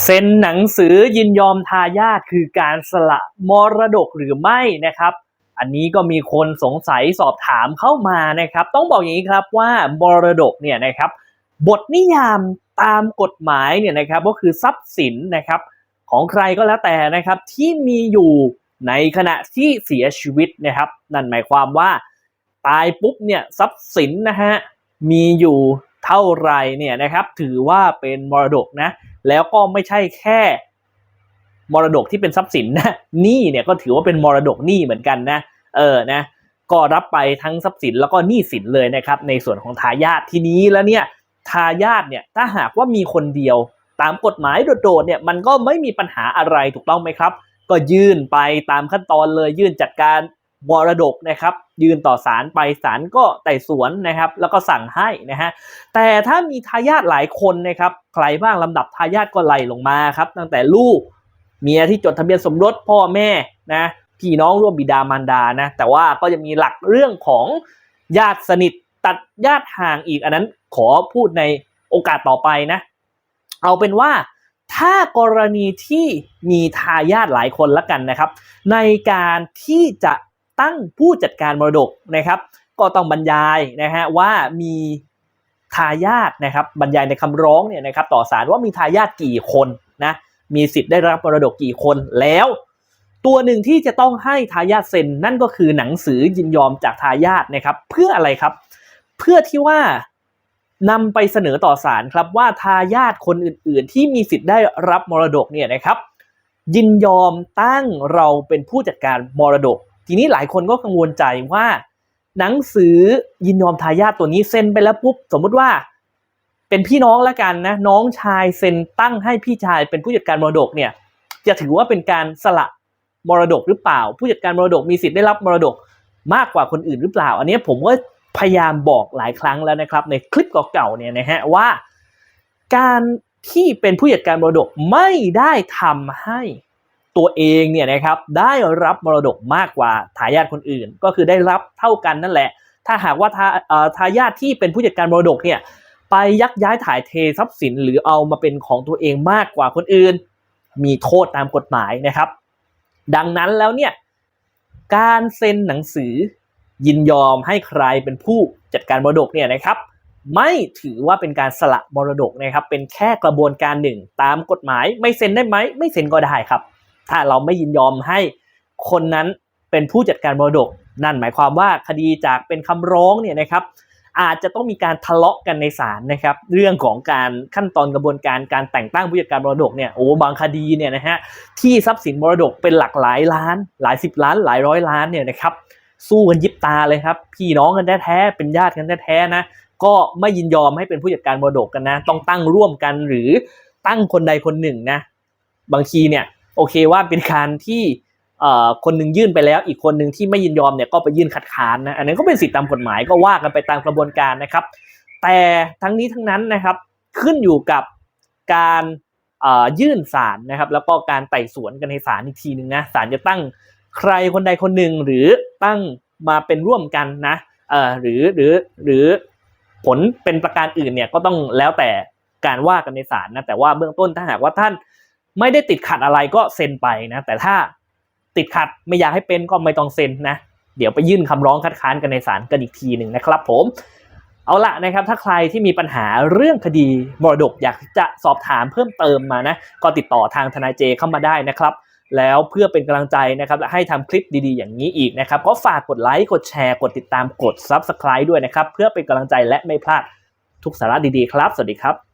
เซ็นหนังสือยินยอมทายาทคือการสละมรดกหรือไม่นะครับ อันนี้ก็มีคนสงสัยสอบถามเข้ามานะครับ ต้องบอกอย่างนี้ครับว่ามรดกเนี่ยนะครับ บทนิยามตามกฎหมายเนี่ยนะครับก็คือทรัพย์สินนะครับ ของใครก็แล้วแต่นะครับที่มีอยู่ในขณะที่เสียชีวิตนะครับ นั่นหมายความว่า ตายปุ๊บเนี่ยทรัพย์สินนะฮะมีอยู่ เท่าไหรเนี่ยนะครับถือว่าเป็นมรดกนะแล้วก็ไม่ใช่แค่มรดกที่เป็นทรัพย์สินนะหนี้เนี่ยก็ถือว่าเป็นมรดกหนี้เหมือนกันนะเออนะก็รับไปทั้งทรัพย์สินแล้วก็หนี้สินเลยนะครับในส่วนของทายาททีนี้แล้วเนี่ยทายาทเนี่ยถ้าหากว่ามีคนเดียวตามกฎหมายโดดๆเนี่ยมันก็ไม่มีปัญหาอะไรถูกต้องไหมครับ ก็ยื่นไปตามขั้นตอนเลยยื่นจัดการ มรดกนะครับยืนต่อศาลไปศาลก็ไต่สวนนะครับ แล้วก็สั่งให้นะฮะแต่ถ้ามีทายาทหลายคนนะครับใครบ้างลำดับทายาทก็ไล่ลงมาครับ ตั้งแต่ลูกเมียที่จดทะเบียนสมรสพ่อแม่นะพี่น้องร่วมบิดามารดานะแต่ว่าก็จะมีหลักเรื่องของญาติสนิทตัดญาติห่างอีกอันนั้นขอพูดในโอกาสต่อไปนะ เอาเป็นว่าถ้ากรณีที่มีทายาทหลายคนละกันนะครับ ในการที่จะ ตั้งผู้จัดการมรดกนะครับ ก็ต้องบรรยายนะฮะว่ามีทายาทนะครับบรรยายในคำร้องเนี่ยนะครับต่อศาลว่ามีทายาทกี่คนนะมีสิทธิ์ได้รับมรดกกี่คนแล้ว ตัวหนึ่งที่จะต้องให้ทายาทเซ็นนั่นก็คือหนังสือยินยอมจากทายาทนะครับ เพื่ออะไรครับ เพื่อที่ว่านำไปเสนอต่อศาลครับว่าทายาทคนอื่น ๆ ที่มีสิทธิ์ได้รับมรดกเนี่ยนะครับ ยินยอมตั้งเราเป็นผู้จัดการมรดก ทีนี้หลายคนก็กังวลใจว่า หนังสือยินยอมทายาทตัวนี้เซ็นไปแล้วปุ๊บสมมุติว่า เป็นพี่น้องแล้วกันนะน้องชายเซ็นตั้งให้พี่ชายเป็นผู้จัดการมรดกเนี่ยจะถือว่าเป็นการสละมรดกหรือเปล่า ผู้จัดการมรดกมีสิทธิ์ได้รับมรดกมากกว่าคนอื่นหรือเปล่า อันนี้ผมก็พยายามบอกหลายครั้งแล้วนะครับ ในคลิปเก่าๆเนี่ยนะฮะว่า การที่เป็นผู้จัดการมรดกไม่ได้ทำให้ ตัวเองเนี่ยนะครับได้รับมรดกมากกว่าทายาทคนอื่น ก็คือได้รับเท่ากันนั่นแหละ ถ้าหากว่าทาทายาทที่เป็นผู้จัดการมรดกเนี่ยไปยักย้ายถ่ายเททรัพย์สินหรือเอามาเป็นของตัวเองมากกว่าคนอื่น มีโทษตามกฎหมายนะครับ ดังนั้นแล้วเนี่ยการเซ็นหนังสือยินยอมให้ใครเป็นผู้จัดการมรดกเนี่ยนะครับ ไม่ถือว่าเป็นการสละมรดกนะครับ เป็นแค่กระบวนการหนึ่งตามกฎหมาย ไม่เซ็นได้ไหมไม่เซ็นก็ได้ครับ ถ้าเราไม่ยินยอมให้คนนั้นเป็นผู้จัดการมรดก นั่นหมายความว่าคดีจากเป็นคำร้องเนี่ยนะครับอาจจะต้องมีการทะเลาะกันในศาลนะครับ เรื่องของการขั้นตอนกระบวนการการแต่งตั้งผู้จัดการมรดกเนี่ยโอ้บางคดีเนี่ยนะฮะที่ทรัพย์สินมรดกเป็นหลักหลายล้าน หลายสิบล้าน หลายร้อยล้านเนี่ยนะครับสู้กันยิบตาเลยครับ พี่น้องกันแท้ๆเป็นญาติกันแท้ๆนะก็ไม่ยินยอมให้เป็นผู้จัดการมรดกกันนะ ต้องตั้งร่วมกันหรือตั้งคนใดคนหนึ่งนะ บางทีเนี่ย โอเคว่าเป็นการที่เอ่อคนหนึ่งยื่นไปแล้ว อีกคนหนึ่งที่ไม่ยินยอมเนี่ยก็ไปยื่นคัดค้านนะอันนั้นก็เป็นสิทธิตามกฎหมายก็ว่ากันไปตามกระบวนการนะครับ แต่ทั้งนี้ทั้งนั้นนะครับขึ้นอยู่กับการเอ่อยื่นศาลนะครับ แล้วก็การไต่สวนกันในศาลอีกทีหนึ่งนะศาลจะตั้งใครคนใดคนหนึ่งหรือตั้งมาเป็นร่วมกันนะเอ่อหรือหรือหรือผลเป็นประการอื่นเนี่ยก็ต้องแล้วแต่การว่ากันในศาลนะแต่ว่าเบื้องต้นถ้าหากว่าท่าน ไม่ได้ติดขัดอะไรก็เซ็นไปนะ แต่ถ้าติดขัดไม่อยากให้เป็นก็ไม่ต้องเซ็นนะ เดี๋ยวไปยื่นคำร้องคัดค้านกันในศาลกันอีกทีหนึ่งนะครับผมเอาละนะครับถ้าใครที่มีปัญหาเรื่องคดีมรดกอยากจะสอบถามเพิ่มเติมมานะก็ติดต่อทางทนายเจเข้ามาได้นะครับ แล้วเพื่อเป็นกำลังใจนะครับและให้ทำคลิปดีๆ อย่างนี้อีกนะครับก็ฝากกดไลค์กดแชร์กดติดตามกด Subscribe ด้วยนะครับ เพื่อเป็นกำลังใจและไม่พลาดทุกสาระดีๆ ครับ สวัสดีครับ